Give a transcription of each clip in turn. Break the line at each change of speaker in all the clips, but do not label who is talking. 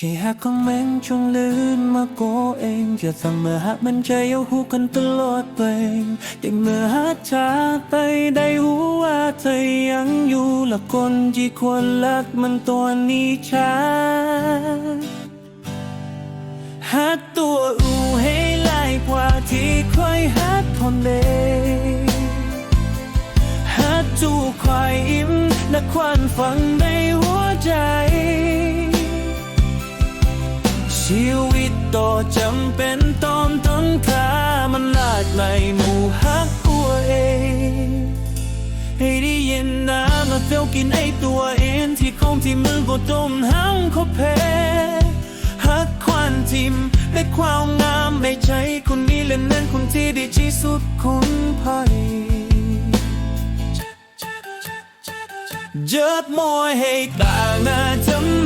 แค่หักของแม่งจงลื่นมาโกเองจะทำเมื่อหักมันใจเอาหูกันตลอดไปแต่เมื่อหักจาไปได้หูว่าเธอยังอยู่ละคนที่ควรรักมันตัวนี้ช้าหัดตัวอูให้ไล่กว่าที่ค่อยหัดคนเดหัดจูควายอิ่มและควันฟังในหัว วิตต่อจำเป็นต้องต้นขามันลาดไหลหมู่หักตัวเอง ให้ได้ยินน้ำมาเฟลกินไอตัวเองที่คงที่มือก็จมหังเขาเพหักควันทิมและความงามไม่ใช่คนนี้และนั้นคนที่ดีที่สุดคนภัยเจิดมอยให้ต่างหน้าทำ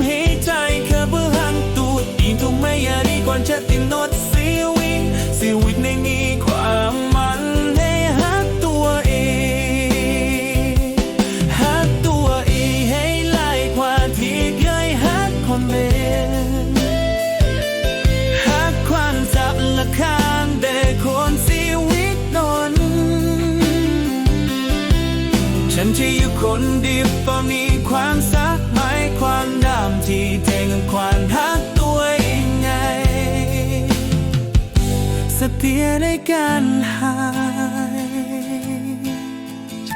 หักคนเดิมหักควันจับละข้างแต่คนชีวิตนนฉันที่อยู่คนเดียวตอนนี้ความสักหมความดำที่เทงความหักตัวเองไงสเตียในการหา